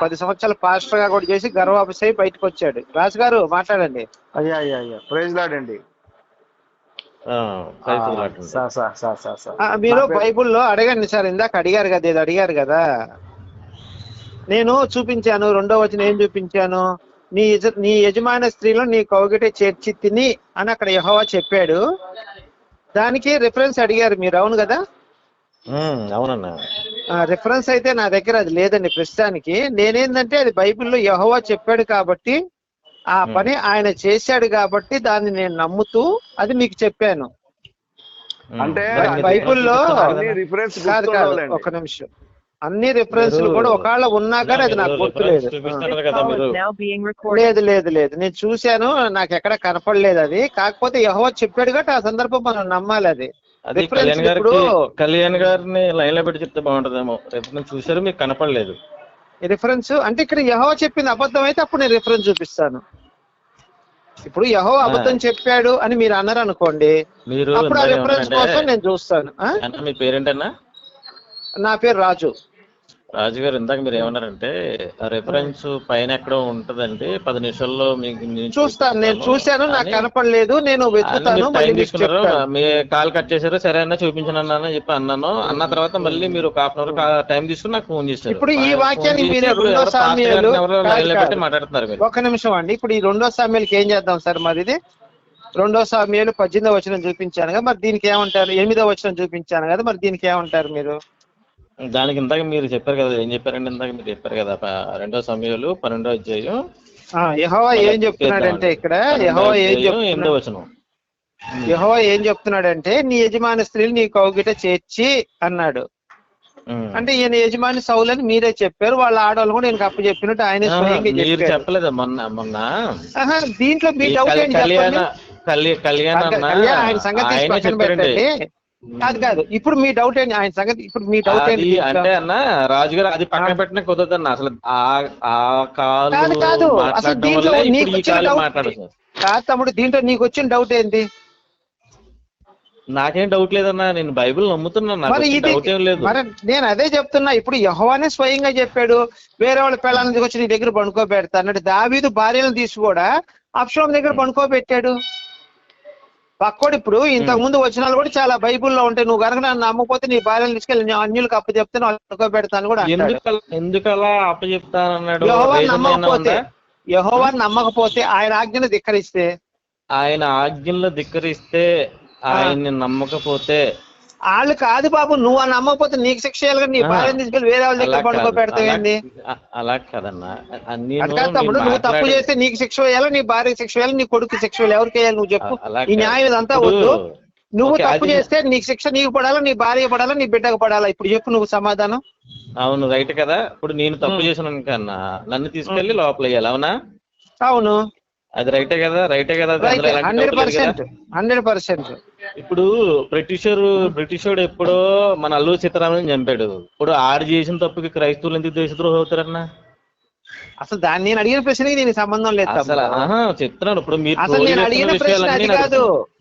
పది సంవత్సరాలు పాస్టర్గా కూడా చేసి గర్వాపస్ అయి బయటకు వచ్చాడు. రాజు గారు మాట్లాడండి. అయ్యా అయ్యా అయ్యా. ప్రైజ్ లాడ్ అండి. ఆ, ప్రైజ్ లార్డ్ అండి. Sir sir sir sir sir ఆ, మీరు బైబిల్లో అడగండి సార్. ఇందాక అడిగారు కదా ఇది అడిగారు కదా. నేను చూపించాను రెండో వచ్చిన ఏం చూపించాను? నీ యజ నీ యజమాన స్త్రీలో నీ కౌగిటే చేర్చి తిని అని అక్కడ యెహోవా చెప్పాడు. దానికి రిఫరెన్స్ అడిగారు మీరు అవును కదా? అవునన్నా. రిఫరెన్స్ అయితే నా దగ్గర అది లేదండి ప్రస్తుతానికి. నేనేందంటే అది బైబిల్లో యెహోవా చెప్పాడు కాబట్టి ఆ. పని ఆయన చేశాడు కాబట్టి దాన్ని నేను నమ్ముతూ అది మీకు చెప్పాను. అంటే బైబిల్లో అన్ని రిఫరెన్స్ కాదు కాదు ఒక నిమిషం. అన్ని రిఫరెన్స్లు కూడా ఒకవేళ ఉన్నా కానీ అది నాకు గుర్తులేదు. లేదు లేదు లేదు. నేను చూశాను నాకు ఎక్కడ కనపడలేదు అది. కాకపోతే యహో చెప్పాడు కాబట్టి ఆ సందర్భం మనం నమ్మాలి అది. అది కళ్యాణ్ గారికి కళ్యాణ్ గారిని లైన్లో పెట్టి చెప్తే బాగుంటుందేమో. రిఫరెన్స్ చూసారు మీకు కనపడలేదు. రిఫరెన్స్ అంటే ఇక్కడ యహో చెప్పింది అబద్ధం అయితే అప్పుడు నేను రిఫరెన్స్ చూపిస్తాను. ఇప్పుడు యహో అబద్ధం చెప్పాడు అని మీరు అన్నారు అనుకోండి మీరు అప్పుడు ఆ ఇందాక రిఫరెన్స్ కోసం నేను చూస్తాను. మీ పేరేంటన్నా? నా పేరు రాజు. రాజు గారు ఇందాక మీరు ఏమన్నారంటే రిఫరెన్స్ పైన ఎక్కడో ఉంటదండి. పది నిమిషాల్లో మీకు చూస్తాను నేను చూశాను నాకు కనపడలేదు నేను వెతుకుతాను మీ కాల్ కట్ చేశారు సరే అన్న చూపించను అన్నాను అని చెప్పి అన్నాను. అన్న తర్వాత మళ్ళీ మీరు ఒక హాఫ్ అన్ అవర్ టైం తీసుకుని నాకు ఫోన్ చేశారు. ఇప్పుడు ఈ చేసి మీరు రెండో సామ్యాలు. మాట్లాడుతున్నారు మీరు. ఒక నిమిషం అండి. ఇప్పుడు ఈ రెండో సామ్యాలకి ఏం చేద్దాం సార్ మరి ఇది రెండో సామ్యాలు పద్దెనిమిదో వచ్చిన చూపించాను కదా మరి దీనికి ఏమంటారు? ఎనిమిదో వచ్చిన చూపించాను కదా మరి దీనికి ఏమంటారు మీరు? దానికి ఇందాక మీరు చెప్పారు కదా ఏం చెప్పారండి ఇందాక? మీరు చెప్పారు కదా రెండో సమయంలో పన్నెండో అధ్యాయం. యెహోవా ఏం చెప్తున్నాడంటే ఇక్కడ యెహోవా ఏం ఎనిమిదో వచనం. యెహోవా ఏం చెప్తున్నాడంటే నీ యజమాని స్త్రీలు నీ కౌగిట చేర్చి అన్నాడు. అంటే ఈయన యజమాని సౌలని మీరే చెప్పారు వాళ్ళ ఆడవాళ్ళు కూడా నేను అప్పు చెప్పినట్టు ఆయన స్వయంగా చెప్పలేదా మొన్న మొన్న? దీంట్లో మీ డౌట్ కళ్యాణ కళ్యాణ్ ఆయన సంగతి కాదు కాదు. ఇప్పుడు మీ డౌట్ ఏంటి? ఆయన సంగతి ఇప్పుడు మీ డౌట్ ఏంటి? అంటే అన్న రాజుగారు అది పక్కన పెట్టిన కుదరదన్న. అసలు ఆ కాదు, కాదు. అసలు దీంట్లో నీకు వచ్చిన డౌట్ కాదు తమ్ముడు దీంట్లో నీకు వచ్చిన డౌట్ ఏంటి? నాకేం డౌట్ లేదన్నా. నేను బైబిల్ నమ్ముతున్నాను మరి ఇది నేను అదే చెప్తున్నా. ఇప్పుడు యహోవానే స్వయంగా చెప్పాడు వేరే వాళ్ళ పిల్లల్ని తీసుకొచ్చి నీ దగ్గర పండుకోబెడతా అన్నట్టు దావీదు భార్యలను తీసి కూడా అప్షలం దగ్గర పండుకోబెట్టాడు. పక్కోడు ఇప్పుడు ఇంతకు ముందు వచనాలు కూడా చాలా బైబిల్లో ఉంటాయి. నువ్వు కనుక నన్ను నమ్మకపోతే నీ భార్యను తీసుకెళ్ళి నేను అన్యులకు అప్పు చెప్తే వాళ్ళు పండుకోబెడతాను కూడా ఎందుకు అలా- రీజన్ ఏమైనా నమ్మకపోతే? యహోవా నమ్మకపోతే ఆయన ఆజ్ఞను ధిక్కరిస్తే ఆయన ఆజ్ఞల్లో ధిక్కరిస్తే ఆయన్ని నమ్మకపోతే వాళ్ళు కాదు బాబు నువ్వు ఆ నమ్మకపోతే నీకు శిక్ష చేయాలి నీ ఆ. భార్యను తీసుకెళ్ళి వేరే వాళ్ళ దగ్గర కాదు. పండుకోబెడతావేంది అలా- కదన్నా తమ్ముడు నువ్వు తప్పు చేస్తే నీకు శిక్ష వేయాలి నీ భార్యకి శిక్ష వేయాలి నీ కొడుకు శిక్ష వేయాలి ఎవరికి వేయాలి నువ్వు చెప్పు ఈ. న్యాయం ఇదంతా వద్దు నువ్వు తప్పు చేస్తే నీకు శిక్ష నీకు పడాలా నీ భార్య పడాలా నీ బిడ్డకు పడాలా ఇప్పుడు చెప్పు నువ్వు సమాధానం అవును రైట్ కదా ఇప్పుడు నేను తప్పు. చేసిన కన్నా నన్ను తీసుకెళ్ళి లోపల వేయాలి అవునా అవును అది రైటే కదా రైటే కదా? Percent hundred percent. ఇప్పుడు బ్రిటిషర్ బ్రిటిషోడు ఎప్పుడో మన అల్లూరి సీతారామన్ చంపాడు. ఇప్పుడు ఆడు చేసిన తప్పుకి క్రైస్తవులు ఎందుకు దేశద్రోహం అవుతారన్నా? అసలు దాన్ని నేను అడిగిన ప్రశ్నకి దీనికి సంబంధం లేదు అసలు చెప్తున్నాను. ఇప్పుడు మీరు అసలు నేను అడిగిన ప్రశ్న అది కాదు.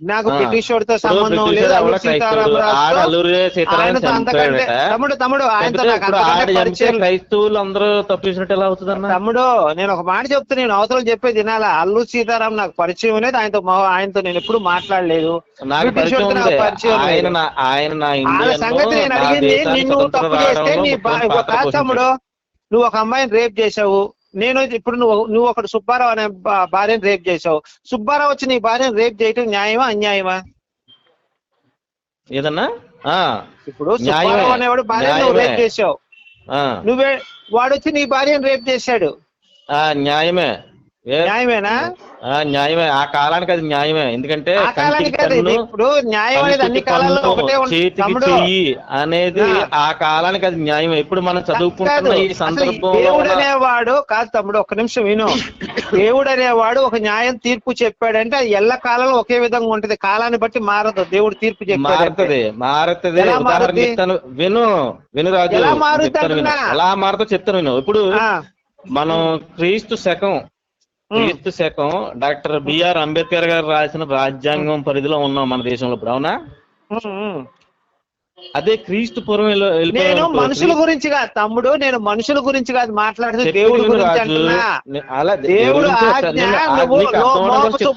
నాకు ఆ. బ్రిటిష్ వాడితో ఇప్పుడు సంబంధం లేదు. తమ్ముడు తమ్ముడు ఆయనతో నాకు క్రైస్తవులు అందరూ తప్పు చేసినట్టు ఎలా అవుతుందన్న? తమ్ముడు నేను ఒక మాట చెప్తే నేను అవతల చెప్పేది వినాలా? అల్లు సీతారాం నాకు పరిచయం లేదు ఆయనతో ఆయనతో నేను ఎప్పుడు మాట్లాడలేదు. ఆయన సంగతి నేను అడిగింది నిన్ను తప్పు చేస్తే నీ తమ్ముడు. నువ్వు ఒక అమ్మాయిని రేప్ చేసావు నేను ఇప్పుడు నువ్వు నువ్వు ఒకడు సుబ్బారావు అనే భార్యను రేప్ చేసావు సుబ్బారావు వచ్చి నీ భార్యను రేప్ చేయటం న్యాయమా అన్యాయమా? ఏదన్నా? ఇప్పుడు. సుబ్బారావు అనేవాడు భార్యను నువ్వు రేప్. చేసావు నువ్వే వాడు వచ్చి నీ భార్యను రేప్ చేశాడు. ఆ, న్యాయమే. న్యాయమేనా? న్యాయమే. ఆ కాలానికి అది న్యాయమే. ఎందుకంటే ఇప్పుడు న్యాయం అనేది అన్ని కాలాల్లో ఒకటే చేతికి చెయ్యి అనేది ఆ. కాలానికి అది న్యాయమే. ఇప్పుడు మనం చదువుకుంటున్న ఈ అసలు సందర్భంలో దేవుడు అనేవాడు కాదు తమ్ముడు ఒక్క నిమిషం విను. దేవుడు అనేవాడు ఒక న్యాయం తీర్పు చెప్పాడంటే అది ఎల్ల కాలంలో ఒకే విధంగా ఉంటది. కాలాన్ని బట్టి మారదు. దేవుడు తీర్పు చెప్పాడు మారుతుంది. మారుతుంది. ఉదాహరణ? చెప్తాను. విను. విను రాజు? ఎలా మారుతో చెప్తాను విను. ఇప్పుడు మనం క్రీస్తు శకం క్రీస్తు శకం డాక్టర్ బిఆర్ అంబేద్కర్ గారు రాసిన రాజ్యాంగం పరిధిలో ఉన్నాం మన దేశంలో ఇప్పుడు అవునా? అదే క్రీస్తు పూర్వం నేను మనుషుల గురించి కాదు తమ్ముడు నేను మనుషుల గురించి కాదు చెప్పేది దేవుడి గురించి. అంటున్నా. అలా దేవుడు.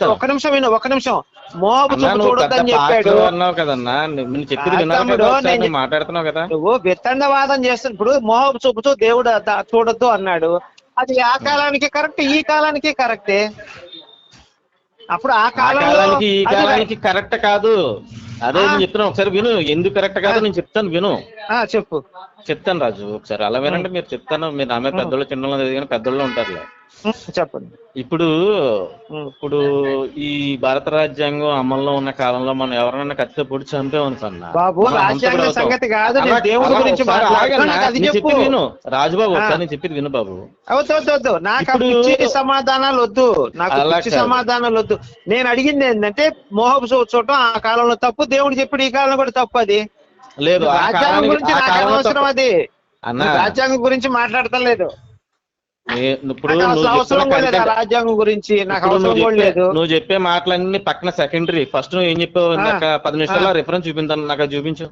ఒక్క నిమిషం విను ఒక్క నిమిషం. మోపు చూపు చూడొద్దని చెప్పాడు. అన్నావు కదన్నా. చెప్పింది నేను- నువ్వు మాట్లాడుతున్నావు కదా? నువ్వు విత్తండవాదం చేస్తున్న ఇప్పుడు మోహపు చూపుతూ దేవుడు చూడొద్దు అన్నాడు. అది ఆ కాలానికి కరెక్ట్ ఈ కాలానికి కరెక్టే అప్పుడు ఆ కాలానికి ఈ కాలానికి కరెక్ట్ కాదు. అదే. నేను చెప్తున్నా ఒకసారి విను. ఎందుకు కరెక్ట్ కాదు నేను చెప్తాను విను. ఆ, చెప్పు. చెప్తాను రాజు ఒకసారి. అలా వినండి మీరు చెప్తాను. మీరు మీద పెద్దోళ్ళు చిన్నోళ్ళు కానీ పెద్దోళ్ళు ఉంటారులే. చెప్పండి. ఇప్పుడు. ఇప్పుడు ఈ భారత రాజ్యాంగం అమల్లో ఉన్న కాలంలో మనం ఎవరైనా కత్తితో పొడి చంపేమనుకున్నా బాబు రాజ్యాంగ సంగతి కాదు నేను దేవుడి గురించి విను. రాజుబాబు. ఒకసారి నేను చెప్పేది విను బాబు. వద్దు నాకు సమాధానాలు వద్దు. నాకు. సమాధానాలు వద్దు. నేను అడిగింది ఏంటంటే మోహపు చూడటం ఆ కాలంలో తప్పు దేవుడు చెప్పాడు ఈ కాలంలో కూడా తప్పు అది. లేదు రాజ్యాంగం గురించి నాకు తప్ప- అది. అన్నా. నేను రాజ్యాంగం గురించి మాట్లాడటం లేదు ఇప్పుడు రాజ్యాంగం గురించి నాకు అవసరం లేదు నువ్వు చెప్పే మాటలన్నీ పక్కన సెకండరీ ఫస్ట్ నువ్వు ఏం చెప్పావు. నాకు పది నిమిషాల్లో ఆ. రిఫరెన్స్ చూపించాను నాకు చూపించు?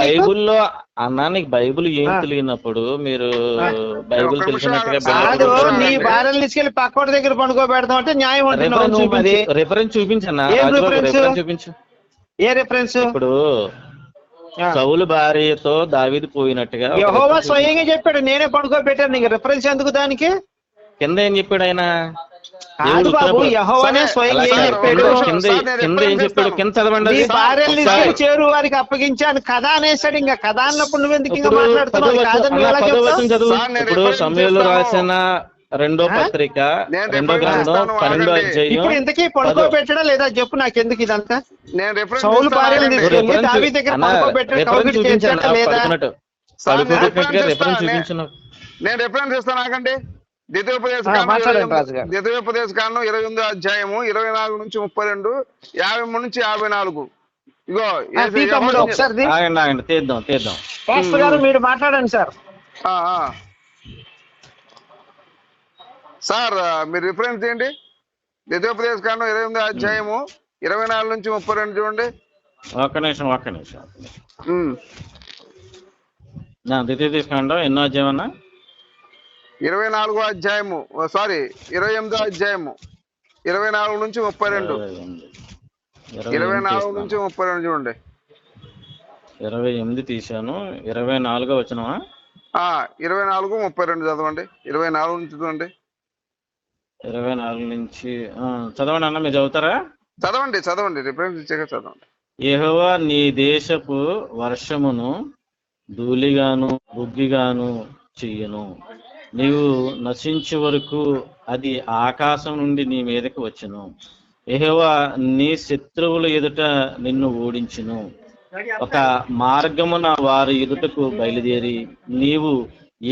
బైబిల్లో అన్నా నీకు బైబిల్ ఏం. తెలియనప్పుడు మీరు. బైబిల్ తెలిసినట్టుగా. నీ. భార్యను తీసుకెళ్ళి పక్కోటి దగ్గర పండుకోబెడతాం అంటే న్యాయం రిఫరెన్స్ చూపించన్నా? రిఫరెన్స్ చూపించు ఏ రిఫరెన్స్ ఇప్పుడు సౌలు భార్యతో దావీదు పోయినట్టుగా యహోవా. స్వయంగా చెప్పాడు నేనే పండుకోబెట్టాను నీకు రిఫరెన్స్ ఎందుకు దానికి కింద ఏం చెప్పాడు ఆయన కాదు బాబు యహోవానే స్వయంగా ఏం. చెప్పాడు. కింద కింద ఏం చెప్పాడు. కింద చదవండి. భార్యను చేరు వారికి అప్పగించాను కదా అనేసాడు ఇంకా కథ అన్నప్పుడు నువ్వెందుకు ఇంకా మాట్లాడుతున్నావు కాదని ఎలా చెప్తావు ఇప్పుడు సమయంలో. రాసిన రెండో? పత్రిక నేను రెండో గ్రంథం పన్నెండో. అధ్యాయం ఇప్పుడు ఇంతకీ పడుకోబెట్టడా లేదా చెప్పు నాకెందుకు ఇదంతా నేను రిఫరెన్స్ సౌలు ఇస్తాను, భార్యను. తీసుకెళ్ళి దావీ దగ్గర పడుకోబెట్టాడు, లేదా? రిఫరెన్స్. చూపించను నేను రిఫరెన్స్ ఇస్తాను ఆగండి ద్వితీయోపదేశ. ద్వితీయోపదేశ కాండం ఇరవై ఎనిమిదో అధ్యాయము ఇరవై నాలుగు నుంచి ముప్పై రెండు యాభై మూడు నుంచి యాభై నాలుగు ఇగో ఒకసారి తీద్దాం తీద్దాం పాస్టర్ గారు మీరు మాట్లాడండి సార్ ఆ, ఆ. సార్ మీరు రిఫరెన్స్ ఏంటి ద్వితీయోపదేశ కాండం ఇరవై ఎనిమిదో అధ్యాయము ఇరవై నాలుగు నుంచి ముప్పై రెండు చూడండి. ఒక్క నిమిషం ఒక్క నిమిషం ఒక్క నిమిషం. ఉమ్. నా ద్వితీయ తీసుకుంటాం ఎన్నో అధ్యాయం అన్నా? ఇరవై నాలుగో అధ్యాయము సారీ ఇరవై ఎనిమిదో అధ్యాయము ఇరవై నాలుగు నుంచి ముప్పై రెండు. ఇరవై నాలుగు. నుంచి ముప్పై రెండు చూడండి. ఇరవై ఎనిమిది తీశాను ఇరవై నాలుగో వచ్చినవా ఇరవై నాలుగు ముప్పై రెండు చదవండి. ఇరవై నాలుగు నుంచి చదవండి. ఇరవై నాలుగు నుంచి ఆ, చదవండి అన్న మీరు చదువుతారా? చదవండి చదవండి రిఫరెన్స్ ఇచ్చాక చదవండి. యెహోవా నీ దేశపు వర్షమును ధూళిగాను బుగ్గిగాను చెయ్యను నీవు నశించే వరకు అది ఆకాశం నుండి నీ మీదకి వచ్చును. యెహోవా నీ శత్రువుల ఎదుట నిన్ను ఓడించును. ఒక మార్గమున వారి ఎదుటకు బయలుదేరి నీవు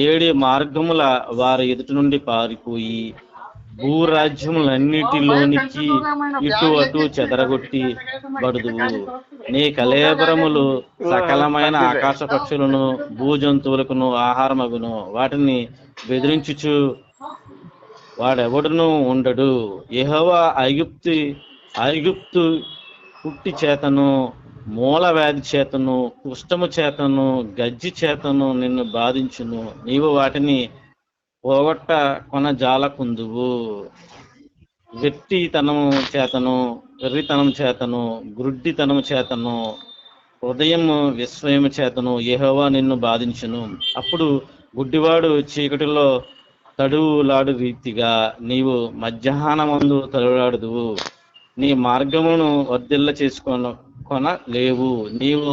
ఏడు మార్గముల వారి ఎదుట నుండి పారిపోయి భూరాజ్యములన్నిటిలోనికి ఇటు అటు చెదరగొట్టి బడుదువు. నీ కలేబరములు సకలమైన ఆకాశ పక్షులను భూ జంతువులకును ఆహారమగును. వాటిని బెదిరించుచు వాడెవడును ఉండడు. యెహోవా ఐగుప్తి ఐగుప్తు పుట్టి చేతను మూల వ్యాధి చేతను కుష్టము చేతను గజ్జి చేతను నిన్ను బాధించును. నీవు వాటిని పోగొట్ట కొన జాలకుందువు. వెట్టితనము చేతను వెర్రితనం చేతను గ్రుడ్డితనము చేతను హృదయం విస్మయం చేతను ఏహోవా నిన్ను బాధించును. అప్పుడు గుడ్డివాడు చీకటిలో తడువులాడు రీతిగా నీవు మధ్యాహ్నమందు తడులాడుదువు నీ మార్గమును వర్ధిల్ల చేసుకొన కొన లేవు నీవు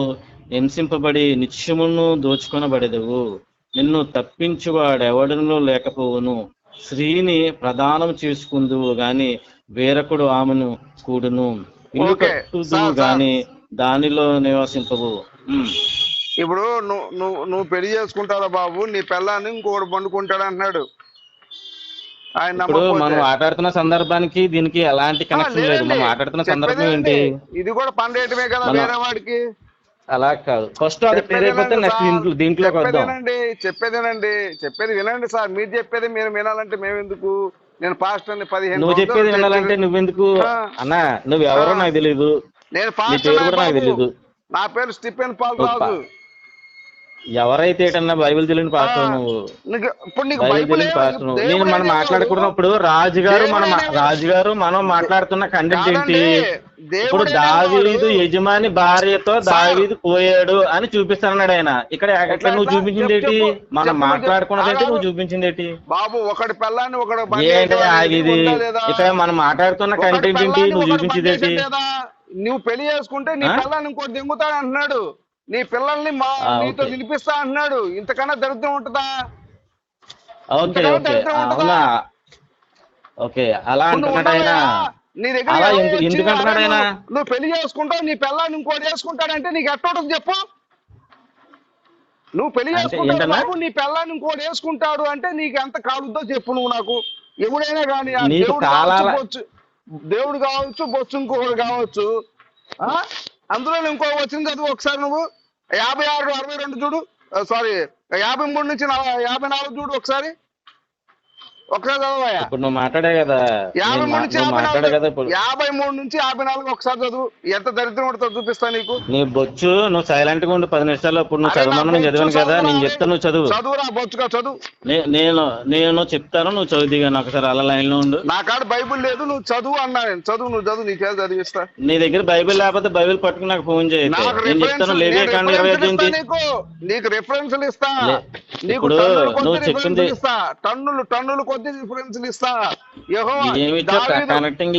హింసింపబడి నిత్యమును దోచుకొనబడేదవు. నిన్ను తప్పించువాడెవడను లేకపోవును స్త్రీని ప్రదానం చేసుకుందువు గాని వేరొకడు ఆమెను కూడును ఇల్లు. కట్టుదువు. గాని దానిలో నివసింపవు. ఇప్పుడు నువ్వు నువ్వు నువ్వు పెళ్ళి చేసుకుంటారా బాబు నీ పిల్లాన్ని ఇంకోటి పండుకుంటాడు అంటున్నాడు ఆయన ఇప్పుడు. మనం మాట్లాడుతున్న సందర్భానికి దీనికి ఎలాంటి కనెక్షన్ లేదు. మనం మాట్లాడుతున్న సందర్భం. ఏంటి ఇది కూడా పండేయటమే కదా వేరే వాడికి అలా కాదు. ఫస్ట్ అది చెప్పేదేనండి నెక్స్ట్. దీంట్లో దీంట్లోకి వద్దాం. చెప్పేదేనండి చెప్పేదేనండి చెప్పేది వినండి సార్. మీరు చెప్పేది మీరు వినాలంటే మేము ఎందుకు నేను పాస్టర్ని పదిహేను నువ్వు చెప్పేది వినాలంటే. నువ్వెందుకు. అన్నా నువ్వెవరో నాకు తెలియదు నేను పాస్టర్ కూడా నాకు తెలియదు నా పేరు స్టిఫెన్ పాల్ నువ్వు రాజు. ఎవరైతే ఏటన్నా బైబిల్ తెలియని పాస్టర్ నువ్వు? బైబిల్ తెలియని పాస్టర్ నువ్వు? నేను మనం మాట్లాడుకున్నప్పుడు రాజుగారు మనం రాజుగారు మనం మాట్లాడుతున్న కంటెంట్ ఏంటి? ఇప్పుడు దావీదు యజమాని భార్యతో దావీదు పోయాడు అని చూపిస్తానన్నాడు ఆయన. ఇక్కడ ఎట్లా నువ్వు? చూపించింది ఏంటి? మనం చెప్పు, మాట్లాడుకున్నది ఏంటి? ఆగాగు. నువ్వు చూపించింది ఏంటి? బాబు ఒకటి పెళ్ళాన్ని ఒకటి బండి ఏంటి ఆగిది? ఇక్కడ మనం మాట్లాడుతున్న కంటెంట్ ఏంటి? పెళ్ళాన్ని నువ్వు చూపించేది ఏంటి? నువ్వు పెళ్ళి చేసుకుంటే నీ? పిల్లని ఇంకోటి దింగుతాడు అంటున్నాడు నీ పిల్లల్ని మా నీతో ఓకే. తినిపిస్తా అంటున్నాడు ఇంతకన్నా దరిద్రం ఉంటుందా ఓకే ఓకే? అవునా ఓకే అలా నువ్వు అంటున్నాడు ఆయన ఉన్నావా? నీ దగ్గర అలా ఎవరో ఎందుకు- వచ్చి ఎందుకు అంటున్నాడు "అరే, ఆయన? నువ్వు- పెళ్ళి చేసుకుంటావు నీ పిల్లని ఇంకోటి చేసుకుంటాడంటే నీకు ఎట్ట ఉంటుంది చెప్పు నువ్వు పెళ్ళి చేసుకుంటావు నీ పిల్లని ఇంకోటి వేసుకుంటాడు అంటే నీకు ఎంత కాలుద్దో చెప్పు నువ్వు నాకు ఎవడైనా కానీ దేవుడు కావచ్చు దేవుడు కావచ్చు బొచ్చు ఇంకొకటి కావచ్చు? అందులో ఇంకో వచ్చిన చదువు ఒకసారి నువ్వు. యాభై ఆరు అరవై రెండు చూడు. సారీ యాభై మూడు నుంచి యాభై నాలుగు చూడు ఒకసారి. ఒకసారి చదవయా ఇప్పుడు నువ్వు మాట్లాడే కదా. యాభై మూడు నుంచి యాభై మాట్లాడే కదా నాలుగు యాభై మూడు నుంచి యాభై నాలుగు ఒకసారి చదువు. ఎంత దరిద్రం ఉంటుందో చూపిస్తా నీకు. నీ బొచ్చు నువ్వు సైలెంట్గా ఉండి పది నిమిషాలు ఇప్పుడు నువ్వు చదవమని నేను బొచ్చు చదివాను కదా నేను. చెప్తాను నువ్వు చదువు. చదువురా బొచ్చుగా చదువు. నేను నేను చెప్తాను నువ్వు చదువు దిగాను ఒకసారి అలా లైన్లో ఉండు. నా కాడ బైబిల్ లేదు నువ్వు చదువు అన్నా నేను. చదువు నువ్వు చదువు నీకేం చదివిస్తా నీ దగ్గర బైబిల్ లేకపోతే బైబిల్ పట్టుకుని నాకు ఫోన్ నాకు నేను రిఫరెన్స్ చెప్తాను లేవే కానీ ఇరవై నీకు. నీకు రిఫరెన్స్లు ఇస్తా. నీకు నువ్వు చెప్పింది- టన్నులు టన్నులు కొద్ది రిఫరెన్స్లు ఇస్తా. యెహోవా, ఏమి ఇచ్చావు?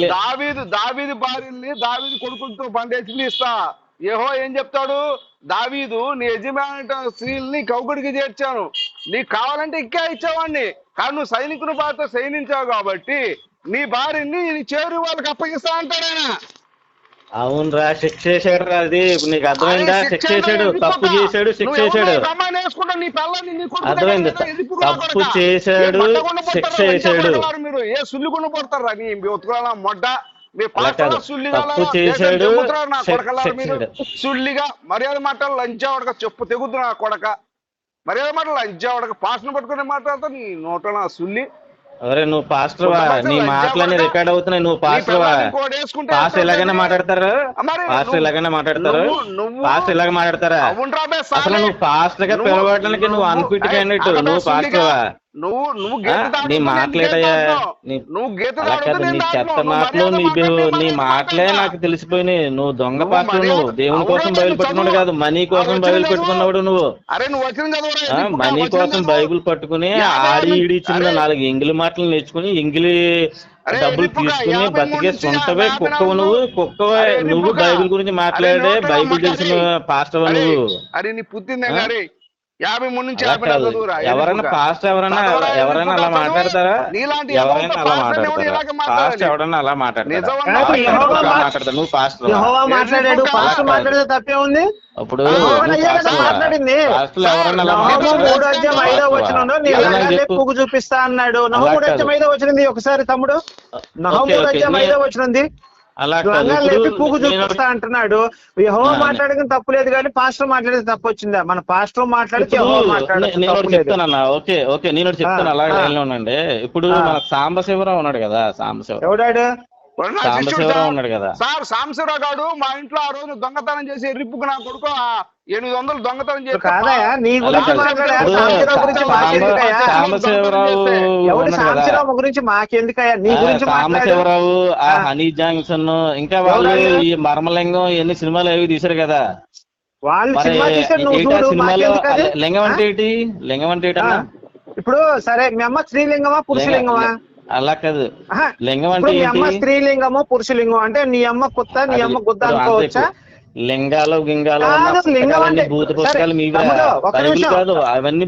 దావీదు- భార్యల్ని దావీదు కొడుకులతో బండేసి ఇస్తా. యహో ఏం చెప్తాడు? దావీదు నీ యజమాని స్త్రీల్ని కౌగుడికి చేర్చాను. నీకు కావాలంటే ఇక్కే ఇచ్చేవాడిని. కానీ నువ్వు సైనికుని బాధతో సైనించావు కాబట్టి నీ భార్యని చేరు వాళ్ళకి అప్పగిస్తా అంటాడు ఆయన. అవునరా శిక్ష చేశాడు రా అది నీకు అర్థమైందా? అరే శిక్ష చేశాడు తప్పు చేశాడు శిక్ష చేశాడు. అర్థమైంది. తప్పు? చేశాడు, శిక్ష చేశాడు. మీరు? ఏ పడతారా? నీ మొడ్డ తప్పు చేశాడు. సుల్లిగా మర్యాద మాటలు లంచావడక చెప్పు తెగుద్దు నా కొడక. మర్యాద మాటలు లంచావడక పాసన పట్టుకునే మాట్లాడతా నీ నోట నా సుల్లి. అరే నువ్వు పాస్టర్ నీ మాటలన్నీ రికార్డ్ అవుతున్నాయి నువ్వు పాస్టర్ పాస్టర్ ఎలాగైనా? మాట్లాడతారు? పాస్టర్ ఎలాగైనా మాట్లాడతారు? పాస్టర్ ఎలాగ మాట్లాడతారా? అసలు సాలే. నువ్వు పాస్టర్గా పిలవడానికి నువ్వు అన్ఫిట్ అక్కడ నువ్వు సుల్లిగా, పాస్టర్ వా నువ్వు నువ్వు నీ. నీ నువ్వు నీ. చెత్త మాటలు నీ నీ మాటలే. నాకు తెలిసిపోయినాయి నువ్వు దొంగ మర్యాద- నువ్వు దేవుని కోసం బైబిల్ పట్టుకున్నాడు. కాదు మనీ కోసం బైబిల్. పెట్టుకున్నాడు నువ్వు మనీ కోసం? బైబిల్ పట్టుకుని ఆడి ఈడి చిన్న నాలుగు ఎంగిలి మాటలు నేర్చుకుని ఎంగిలి అరే, డబ్బులు తీసుకుని బతికే సొంతవే కుక్కవు. నువ్వు కుక్కవే నువ్వు. బైబిల్ గురించి మాట్లాడే బైబిల్. తెలిసిన పాస్టర్ నువ్వు అరే నీ పుట్టిందే యాభై మూడు నుంచి యాభై. నాలుగు చదువురా, ఎవరైనా. పాస్ట్ ఎవరైనా ఎవరైనా అలా. మాట్లాడతారా నీలాంటి ఎవరైనా అలా మాట్లాడతారా పాస్ట్? ఎవడన్నా అలా మాట్లాడతారా పాస్ట్ నువ్వు పాస్ట్ మాట్లాడాడు? పాస్టర్ మాట్లాడితే తప్పే ఉంది అప్పుడు. పువ్వు చూపిస్తా అన్నాడు నహోము అలా మూడు కాదు. అధ్యాయం ఐదో వచ్చింది ఒకసారి తమ్ముడు నహోము ఓకే, మూడు ఓకే. అధ్యాయం ఐదో వచ్చింది అలా చూపిస్తా అంటున్నాడు. యహో మాట్లాడడం తప్పు లేదు కానీ పాస్టర్ మాట్లాడితే తప్పు వచ్చిందా? మన పాస్టర్ మాట్లాడితే చెప్తానన్నా ఓకే ఓకే నేను ఒకటి చెప్తాను. అలాగే ఉండండి. ఇప్పుడు. మన సాంబశివరావు ఉన్నాడు కదా సాంబశివరావు. ఎవడాడు? సాంబశివరావు. ఉన్నాడు కదా. సార్ సాంబశివరావు గారు మా ఇంట్లో ఆ రోజు దొంగతనం చేసి రిప్పుకు నా కొడుకు ఎనిమిది వందలు దొంగతనం సాంబశివరావు గురించి మాకెందుకయ్యా? నీ గురించి సాంబశివరావు ఆ. హనీ జాంక్సన్ ఇంకా వాళ్ళు? ఈ మర్మలింగం ఎన్ని సినిమాలు అవి తీశారు కదా? వాళ్ళు సినిమాలో లింగం అంటే ఏంటి? లింగం అంటే? ఏంటన్నా? ఇప్పుడు సరే మీ అమ్మ స్త్రీలింగమా పురుషలింగమా? లింగ- అలా కాదు. ఆహా. లింగం అంటే మీ అమ్మ స్త్రీలింగము పురుషలింగం అంటే నీ అమ్మ కుత్త నీ అమ్మ గుద్ద అనుకోవచ్చా? లింగాలు గింగాలు భూత పుస్తకాలు మీవి. కాదు అవన్నీ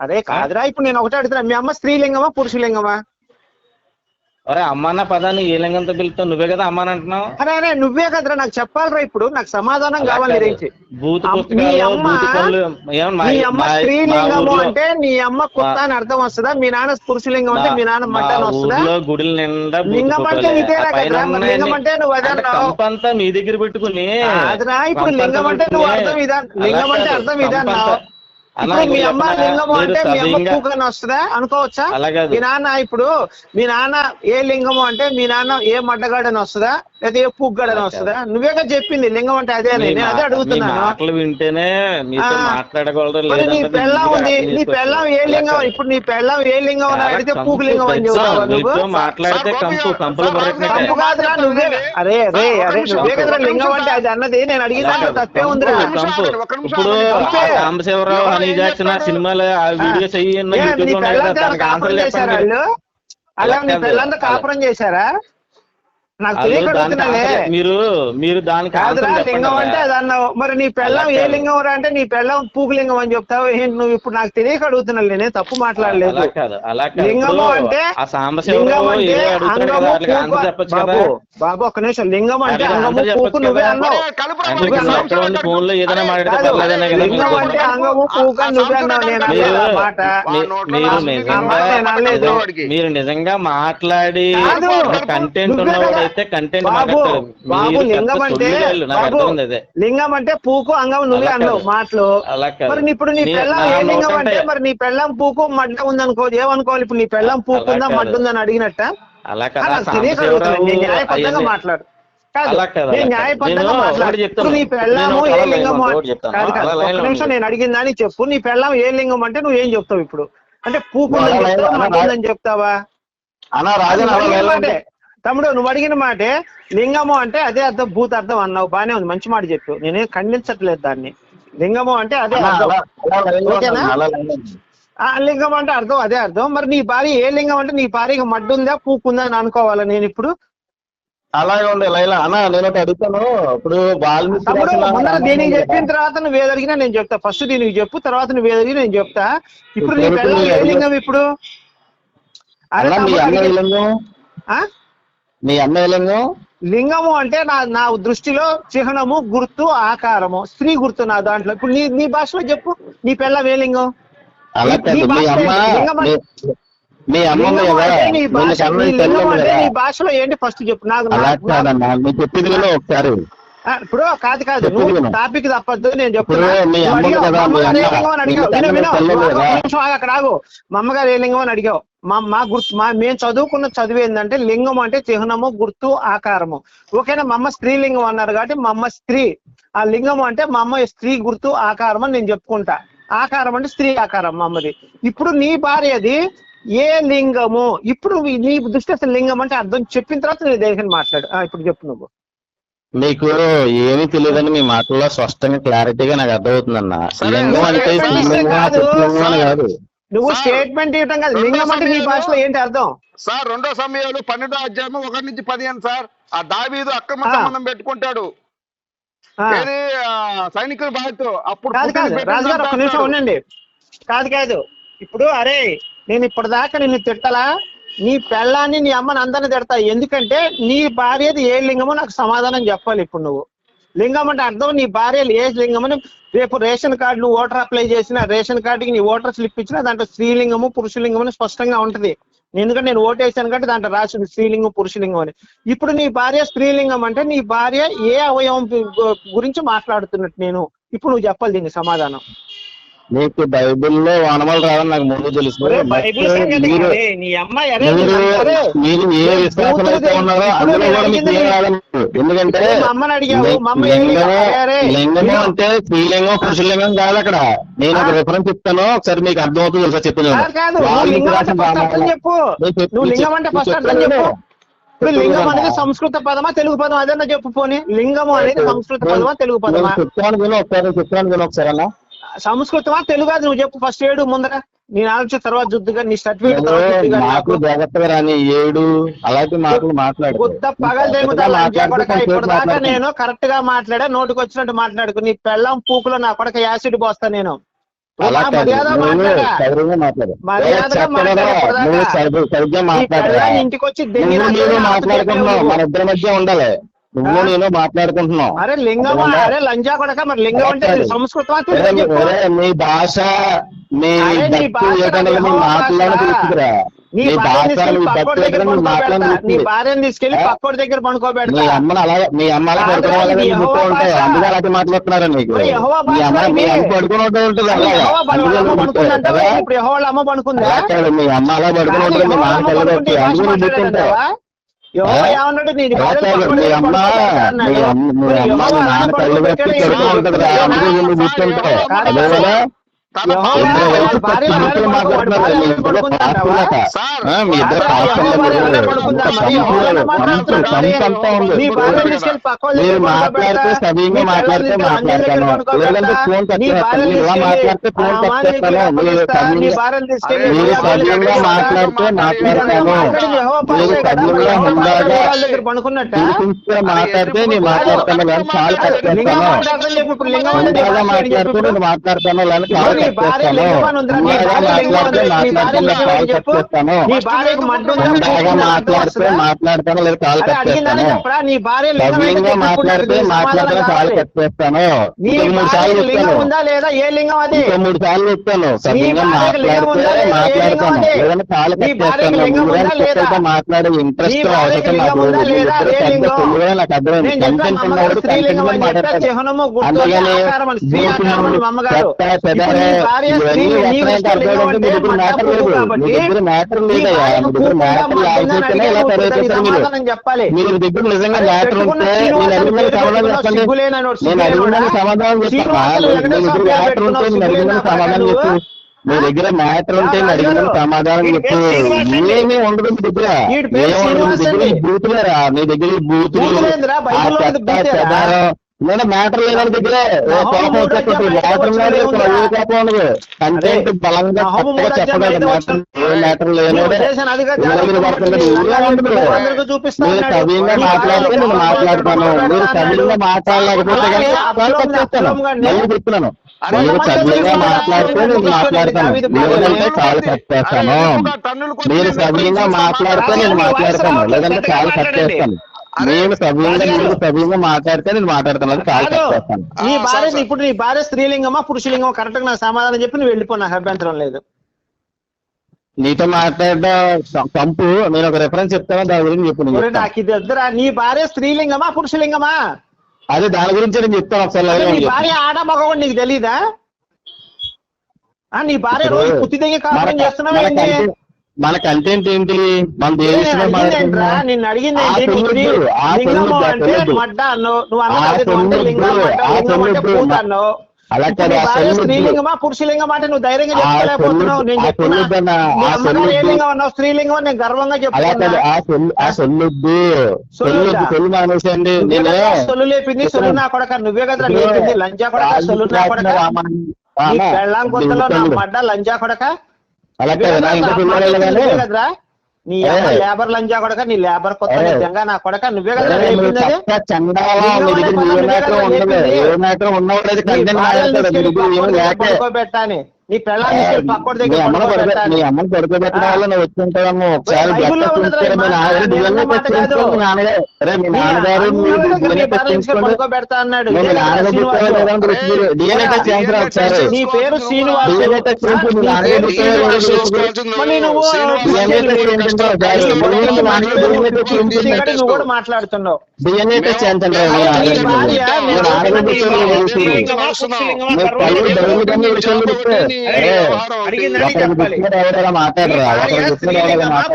అరే, కాదురా ఇప్పుడు నేను ఒకటే అడుగుతున్నా. మీ అమ్మ స్త్రీలింగమా పురుషలింగమా? అరే అమ్మన్న పదాన్ని ఏ లింగంతో పిలుస్తావు నువ్వే కదా అమ్మని అంటున్నావు అరే అరే నువ్వే కదరా నాకు చెప్పాలిరా ఇప్పుడు నాకు సమాధానం కావాలి. గురించి భూత మీ అమ్మ- స్త్రీలింగము అంటే నీ అమ్మ కుత్త అని అర్థం వస్తుందా మీ నాన్న పురుషలింగం అంటే మా- నాన్న మా మటన్ వస్తుందా ఊర్లో గుడిల నిండా లింగం అంటే. ఇదేనా కదరా? లింగం అంటే నువ్వు అదే మీ దగ్గర పెట్టుకుని ఇప్పుడు లింగం అంటే నువ్వు అర్థం ఇదా లింగం అంటే అర్థం ఇదా ఇప్పుడు మీ అమ్మ? లింగము అంటే మీ అమ్మ పూకని వస్తుందా? అనుకోవచ్చా? మీ నాన్న ఇప్పుడు మీ నాన్న ఏ లింగము అంటే మీ నాన్న ఏ మడ్డగాడని వస్తుందా? లేదా ఏ పూగ్గడని వస్తుందా? నువ్వేగా చెప్పింది లింగం అంటే అదే అని. నేను అదే అడుగుతున్నాను వింటేనే నీ పెళ్ళం ఉంది. నీ పెళ్ళం ఏ. లింగం? ఇప్పుడు నీ పెళ్ళం ఏ లింగం అని అడిగితే పూకు లింగం అని? చెబుతావా నువ్వు? మాట్లాడితే కంపు కాదురా నువ్వే. అరే రే అరే నువ్వే కదరా లింగం అంటే అది అన్నది నేను అడిగిన తప్పే ఉందిరా. నిమిషం ఇప్పుడు. ఆ చెప్తారు? సినిమాలు ఆ వీడియోస్ అయ్యి యూట్యూబ్లో ఆన్సర్ అలా కాదు. పెళ్ళంతా కాపురం చేశారా? మీరు మీరు దానికి లింగం అంటే రా. అది అన్నావు. మరి నీ పెళ్ళం ఏ. లింగం రా అంటే నీ పెళ్ళం పూకు లింగం అని చెప్తావు. ఏంటి నువ్వు ఇప్పుడు నాకు తెలియక అడుగుతున్నాను నేనే తప్పు మాట్లాడలేదు. లింగము అంటే లింగం అంటే అంగము బాబు బాబు ఒక్క నిమిషం. లింగం అంటే అంగము పూకు నువ్వే. అన్నావు. ఫోన్లో ఏదైనా మాట్లాడితే లింగం అంటే. అంగము పూకు అని నువ్వే అన్నావు. నేను మాట. మీరు నిజంగా. మీరు నిజంగా మాట్లాడి. కంటెంట్ ఉన్నవాడైతే కంటెంట్ బాబు బాబు లింగం అంటే బాబు లింగం అంటే పూకు అంగం నువ్వే అన్నావు. మాటలు. మరి ఇప్పుడు నీ పెళ్ళం ఏ లింగం అంటే మరి నీ పెళ్ళం పూకు మడ్డ ఉందనుకో ఏమనుకోవాలి ఇప్పుడు నీ పెళ్ళం పూకు ఉందా. మడ్డ ఉందని అడిగినట్ట అలా మాట్లాడు నేను అలా కాదు. న్యాయబద్ధంగా నేను మాట్లాడు ఒకటి చెప్తాను. ఇప్పుడు నీ పెళ్ళము నేను ఏ అలా లింగము లైన్లో అంటే- చెప్తాను. కాదు కాదు అలా ఒక్క లైన్లో నిమిషం ఉండు. నేను అడిగిందని చెప్పు నీ పెళ్ళం ఏ లింగం అంటే నువ్వు ఏం చెప్తావు ఇప్పుడు అంటే పూకు ఉందని అలా చెప్తావా చెప్తావా అలా అడిగిన. మాటే తమ్ముడు నువ్వు అడిగిన మాటే లింగము అంటే అదే అర్థం భూత అర్థం అన్నావు. బానే ఉంది మంచి మాట చెప్పు నేనేం ఖండించట్లేదు దాన్ని. లింగము అంటే అదే అర్థం. ఓకేనా? ఆ లింగం అంటే అర్థం అదే అర్థం. మరి నీ భార్య ఏ లింగం అంటే నీ భార్యకి మడ్డు ఉందా పూకు ఉందా అని అనుకోవాలా నేను ఇప్పుడు? అలాగే ఉండే లైలా. అన్న నేను ఒకటి అడుగుతాను. ఇప్పుడు ముందర దీనికి. చెప్పిన తర్వాత నువ్వు ఏదడిగినా నేను చెప్తా. ఫస్ట్ దీనికి చెప్పు తర్వాత నువ్వు ఏదడిగినా నేను చెప్తా. ఇప్పుడు నీ ఏ లింగం ఇప్పుడు? అరే అన్న మీ తమ్ముడు అన్న అడిగే- లింగం? లింగము అంటే నా నా దృష్టిలో చిహ్నము గుర్తు ఆకారము. స్త్రీ గుర్తు నా దాంట్లో. ఇప్పుడు నీ నీ భాషలో చెప్పు. నీ పెళ్ళం ఏ లింగం? అలా కాదు మీ అమ్మ అమ్మ నీ భాషలో ఏంటి ఫస్ట్ చెప్పు? నాకు చెప్పేది ఒకసారి. ఇప్పుడు కాదు కాదు. నువ్వు. టాపిక్ తప్పద్దు నేను చెప్తున్నా. అక్కడ ఆగు. మా అమ్మగారు ఏ లింగం అని అడిగావు? మా మా గుర్తు మా మేము చదువుకున్న చదువు ఏంటంటే లింగం అంటే చిహ్నము గుర్తు ఆకారము. ఓకేనా? మా అమ్మ స్త్రీలింగం అన్నారు కాబట్టి మా అమ్మ స్త్రీ. ఆ లింగం అంటే మా అమ్మ స్త్రీ గుర్తు ఆకారం అని నేను చెప్పుకుంటా. ఆకారం అంటే స్త్రీ ఆకారం మా అమ్మది. ఇప్పుడు నీ భార్యది ఏ లింగము? ఇప్పుడు నీ దృష్టి అసలు లింగం అంటే అర్థం చెప్పిన తర్వాత నీ దగ్గర మాట్లాడు. ఇప్పుడు చెప్పు నువ్వు. మీకు ఏమీ తెలియదని మీ మాటల్లో స్పష్టంగా క్లారిటీగా నాకు అర్థమవుతుందన్న. లింగం అంటే కాదు. నువ్వు స్టేట్మెంట్ ఇవ్వటం కాదు లింగం అంటే నీ భాషలో ఏంటి అర్థం? సార్ రెండో సమయాలు పన్నెండో అధ్యాయం ఒకటి నుంచి పదిహేను సార్. ఆ దావీదు అక్రమ. సంబంధం పెట్టుకుంటాడు. ఏది? ఆ, సైనికుల బాధితో అప్పుడు కాదు కాదు రాజుగారు ఒక నిమిషం. ఉండండి. కాదు కాదు ఇప్పుడు అరే నేను ఇప్పటిదాకా నిన్ను తిట్టలా నీ పెళ్ళాన్ని నీ అమ్మని అందరిని తిడతా. ఎందుకంటే నీ భార్యది ఏ లింగమో నాకు సమాధానం చెప్పాలి ఇప్పుడు నువ్వు. లింగం అంటే అర్థం నీ భార్య ఏ లింగం అని రేపు రేషన్ కార్డు నువ్వు ఓటర్ అప్లై చేసిన రేషన్ కార్డుకి నీ ఓటర్ స్లిప్ ఇచ్చినా దాంట్లో స్త్రీలింగము పురుషలింగం అని స్పష్టంగా ఉంటది. ఎందుకంటే నేను ఓటేసాను కాబట్టి దాంట్లో రాసింది స్త్రీలింగం పురుషలింగం అని. ఇప్పుడు నీ భార్య స్త్రీలింగం అంటే నీ భార్య ఏ అవయవం గురించి మాట్లాడుతున్నట్టు నేను. ఇప్పుడు నువ్వు చెప్పాలి దీనికి సమాధానం. మీకు బైబిల్లో వానమాలు రావని నాకు ముందు తెలుసు. మీరు ఏ అయితే కూతురు ఉన్నారో అందులో కూడా మీకు ఏం రాదని ఎందుకంటే లింగము. అంటే స్త్రీలింగం పురుషలింగం కాదు అక్కడ. నేను ఒక. రిఫరెన్స్ చెప్తాను ఒకసారి మీకు అర్థమవుతుంది తెలుసా చెప్తున్నాను. లింగం ఇప్పుడు అనేది సంస్కృత పదమా తెలుగు పదం అదన్నా చెప్పు పోనీ. లింగము అనేది సంస్కృత పదమా తెలుగు పదమా? చెప్తాను విను ఒకసారి చెప్తాను విను ఒకసారి అన్న. సంస్కృతమా తెలుగు? అది నువ్వు చెప్పు ఫస్ట్ ఏడు ముందర. నేను ఆలోచన తర్వాత జుద్దుగా నీ సర్టిఫికేట్ మాటలు నాకు జాగ్రత్తగా రాని ఏడు. అలాంటి మాటలు మాట్లాడు. నేను కరెక్ట్గా మాట్లాడా? నోటికి వచ్చినట్టు మాట్లాడుకు. నీ పెళ్ళం పూకులో నా కొడక యాసిడ్ పోస్తా నేను. ఇంటికి వచ్చి. మన ఇద్దరి మధ్య ఉండాలి. నువ్వు నేను మాట్లాడుకుంటున్నావు. అరే లింగం? అరే లంజా కొడక మరి లింగం అంటే సంస్కృతం నీ భాష నీ అరే, నీ భార్యని తీసుకెళ్ళి పక్కోడి దగ్గర దగ్గర మీ అమ్మని అలా మీ అమ్మ అలా పడుకునే ఉంటాయి. అందుకే అలాంటి మాట్లాడుతున్నారు నీకు. మీ అమ్మ మీ. అమ్మ పడుకుని ఉంటుంది అమ్మ? ఇప్పుడు పడుకుందా? మీ అమ్మ అలా పడుకుని ఉంటుంది మీ నాన్న కళ్ళు అందుకే నాన్న పడుకోబెట్టాడు, కొడుతూ యెహోవా ఉంటుంది పడుకోబెట్టాడు. అందుకే మీరు. మాట్లాడితే నీ మాట్లాడితే మాట్లాడతాను లేదంటే ఫోన్ కట్టేస్తాను ఇలా మాట్లాడితే ఫోన్ కట్టేస్తాను మీరు మీరు మాట్లాడితే. మాట్లాడతాను. మీరు యెహోవా హుందాగా మాట్లాడితే నేను మాట్లాడతాను కానీ లింగం కట్టేస్తాను హుందాగా మాట్లాడితే? నేను మాట్లాడతాను. లేని మాట్లాడితే మాట్లాడతాను లింగం కాలు. కట్టేస్తాను మాట్లాడితే మాట్లాడతాను లేదా కాలు కట్టేస్తాను సవ్యంగా మాట్లాడితే. కట్టేస్తాను మూడు సార్లు చెప్తాను లేదా మూడు సార్లు చెప్తాను సవ్యంగా మాట్లాడితే లేదా? మాట్లాడతాను? లేదంటే కాలు కట్టేస్తాను లేదా? మాట్లాడే ఇంట్రెస్ట్ అవసరం నాకు లేదు. లేదా? పెద్ద? తెలుగులో అర్థమైంది కంటెంట్ ఉన్నవాడు కంటెంట్ అందుకని సమాధానం చెప్పాలి మీరు దగ్గర నిజంగా అరే మ్యాటర్ పెట్టుకున్న ఉంటే నేను శ్రీనివాసుని అడిగిన పేరు సమాధానం పెట్టుకున్నావు, చెప్పండి సిగ్గులేనోడు, నేను అడిగిన సిగ్గులేనోడా? సమాధానం చెప్పమ్మా శ్రీనివాసుని మీ దగ్గర మ్యాటర్ ఉంటే నేను అడిగిన సమాధానం? చెప్పు మీ దగ్గర మ్యాటర్ ఉంటే అడిగిన. సమాధానం. ఏమీ ఉండదు మీ దగ్గర ఏమీ ఉండదు మీ దగ్గర అండి. ఈ బూతులేరా మీ దగ్గర ఈ బూతులు చెత్త? చెదారం నేను మ్యాటర్ లేదని దగ్గర నహోము కోపం మూడో వచ్చేస్తుంది? అధ్యాయం మ్యాటర్ ఐదో లేదు వచనంలో ఏ ఉందిరా? కోపం ఉండదు. కంటెంట్ అరే, బలంగా చెప్పగలదు మ్యాటర్. ఏ మ్యాటర్. సవ్యంగా మాట్లాడితే నేను మాట్లాడతాను. మీరు సవ్యంగా మాట్లాడలేకపోతే చెప్తున్నాను. మీరు సవ్యంగా మాట్లాడితే నేను మాట్లాడతాను. లేదంటే భార్య. కాల్ కట్టేస్తాను మీరు సవ్యంగా మాట్లాడితే నేను మాట్లాడతాను. లేదంటే కాల్ కట్టేస్తాను నేను సవ్యంగా మీరు సవ్యంగా మాట్లాడితే నేను మాట్లాడతాను అది కాల్ కాదు. కట్టేస్తాను నీ భార్య. ఇప్పుడు నీ భార్య స్త్రీలింగమా పురుషలింగమా? కరెక్ట్గా నాకు సమాధానం చెప్పి నువ్వు వెళ్ళిపో నాకు అభ్యంతరం లేదు. నీతో మాట్లాడడం పంపు నేను ఒక రెఫరెన్స్ చెప్తాను దాని గురించి చెప్పు. నాకు. ఇది వద్దురా. నీ భార్య స్త్రీలింగమా పురుషలింగమా? అదే దాని గురించి నేను చెప్తాను ఒకసారి నీ. భార్య ఆడ మగవాడు నీకు తెలీదా? ఆ నీ భార్య రోజు పుత్తి దగ్గర మన కాపురం చేస్తున్నావా మన? కంటెంట్- ఏంటి? మన? నిన్ను అడిగింది అంటే నువ్వు కాదు, ధైర్యంగా నేను చెప్తున్నా? స్త్రీలింగం నేను గర్వంగా అలా కాదు చెప్తున్నా. ఆ సొల్లు ఆ సొల్లుద్దు సొల్లుద్దా? సొల్లుద్దు సొల్లు మానేసండి. నువ్వే నేను కదరా సొల్లు లేపింది సొల్లు నా కొడక. నువ్వే కదరా లేపింది లంజా కొడక సొల్లు నా కొడక. నీ పెళ్ళాం కొత్తలో నా మడ్డ లంజా కొడక? అలా కాదు నా ఇంకా పిల్లలు కానీ నువ్వే కదరా? నీ. లేబర్ లంజా కొడక నీ లేబర్ కొత్త. నిజంగా నా కొడక నువ్వే చండాలం లేకే పడుకోబెట్టాని నీ పెళ్ళాన్ని పక్కోడి దగ్గర అమ్మను పడుకోబెట్టడం వల్ల నువ్వు ఒకసారి పడుకోబెడతా అన్నాడు. నీ పేరు శ్రీనివాసు. నువ్వు కూడా మాట్లాడుతున్నావు. డిఎన్ఏ టెస్ట్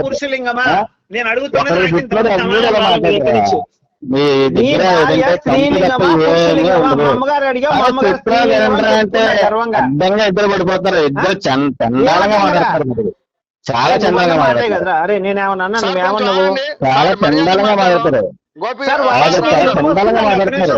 పురుషలింగమా? నేను అడుగుతున్నది ఒకరికి నాకు పుట్టిన ఇంతవరకు ఎవరైనా సమాధానం రాలేదు నీ మాట్లాడరా గురించి. మీ దగ్గర. అడ్డంగా ఇద్దరు పడిపోతారు. ఇద్దరు చండాలంగా? మాట్లాడతారు చాలా చండాలంగా మాట్లాడతారు అరే నేనేమన్నా చాలా చండాలంగా మాట్లాడతారు? గోపి సార్, గారు, చాలా చండాలంగా మాట్లాడతారు.